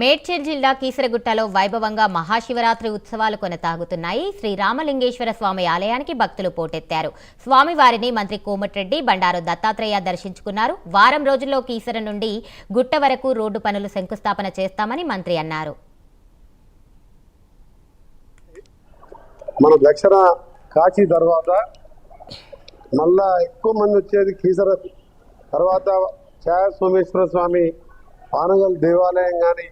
మేడ్చల్ జిల్లా కీసరగుట్టలో వైభవంగా మహాశివరాత్రి ఉత్సవాలు కొనసాగుతున్నాయి. శ్రీరామలింగేశ్వర స్వామి ఆలయానికి భక్తులు పోటెత్తారు. స్వామివారిని మంత్రి కోమటిరెడ్డి బండారు దత్తాత్రేయ దర్శించుకున్నారు. వారం రోజుల్లో కీసర నుండి గుట్ట వరకు రోడ్డు పనులు శంకుస్థాపన చేస్తామని మంత్రి అన్నారు. మన దక్షిణ కాశీ తర్వాత మళ్ళా ఎక్కువ మంది వచ్చేది కీసర తర్వాత సోమేశ్వర స్వామి పానగల్ దేవాలయం కానీ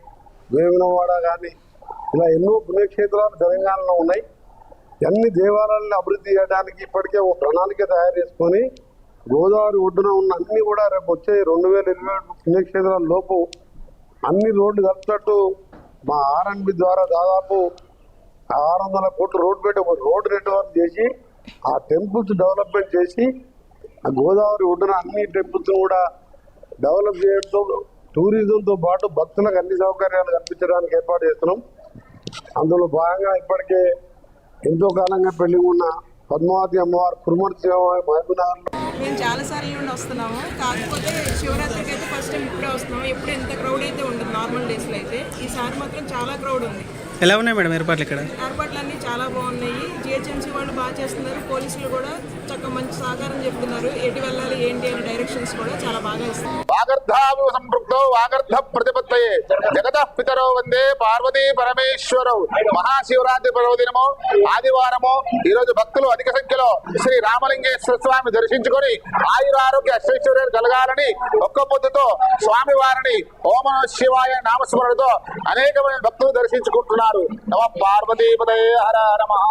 వేములవాడ కానీ ఇలా ఎన్నో పుణ్యక్షేత్రాలు తెలంగాణలో ఉన్నాయి. అన్ని దేవాలయాలను అభివృద్ధి చేయడానికి ఇప్పటికే ఒక ప్రణాళిక తయారు చేసుకొని గోదావరి ఒడ్డున ఉన్న అన్ని కూడా రేపు వచ్చే రెండు వేల ఇరవై పుణ్యక్షేత్రాల లోపు అన్ని రోడ్లు కలిపినట్టు మా ఆర్ఎన్బి ద్వారా దాదాపు ఆరు వందల కోట్ల రోడ్ పెట్టి ఒక రోడ్ నెట్వర్క్ చేసి ఆ టెంపుల్స్ డెవలప్మెంట్ చేసి ఆ గోదావరి ఒడ్డున అన్ని టెంపుల్స్ కూడా డెవలప్ చేయడంతో టూరిజంతో పాటు భక్తులకు అన్ని సౌకర్యాలు కల్పించడానికి ఏర్పాటు చేస్తున్నాం. అందులో భాగంగా ఇప్పటికే ఎంతో కాలంగా పెళ్ళి ఉన్న పద్మావతి అమ్మవారు కురుమర్తి మహబూబ్నగర్లో. మేము చాలా సార్లు నుండి వస్తున్నాము. కాకపోతే శివరాత్రికి అయితే ఫస్ట్ టైం ఇప్పుడే వస్తున్నాము. ఎప్పుడు ఎంత క్రౌడ్ అయితే ఉండదు నార్మల్ డేస్లో అయితే ఈసారి మాత్రం చాలా క్రౌడ్ ఉంది. ఎలా ఉన్నాయి మేడం ఏర్పాట్లు ఇక్కడ? ఏర్పాట్లన్నీ చాలా బాగున్నాయి. జిహెచ్ఎంసీ వాళ్ళు బాగా చేస్తున్నారు. పోలీసులు కూడా చక్కగా మంచి సహకారం చెప్తున్నారు. ఎటు వెళ్ళాలి ఏంటి అనే డైరెక్షన్స్ కూడా చాలా బాగా ఇస్తున్నారు. వాగర్ధావు సంపృక్తో వాగర్ధ ప్రతిపత్తయే. జగత పితరో వందే పార్వతీ పరమేశ్వరవు మహాశివరాత్రి పర్వదినము ఆదివారము ఈ రోజు భక్తులు అధిక సంఖ్యలో శ్రీ రామలింగేశ్వర స్వామి దర్శించుకొని ఆయురారోగ్య అష్టైశ్వర్యాలు కలగాలని ఒక్క పొద్దుతో స్వామి వారిని ఓమ శివాయ నామస్మరణతో అనేకమైన భక్తులు దర్శించుకుంటున్నారు. నమ పార్వతీపదే హర హర మహా.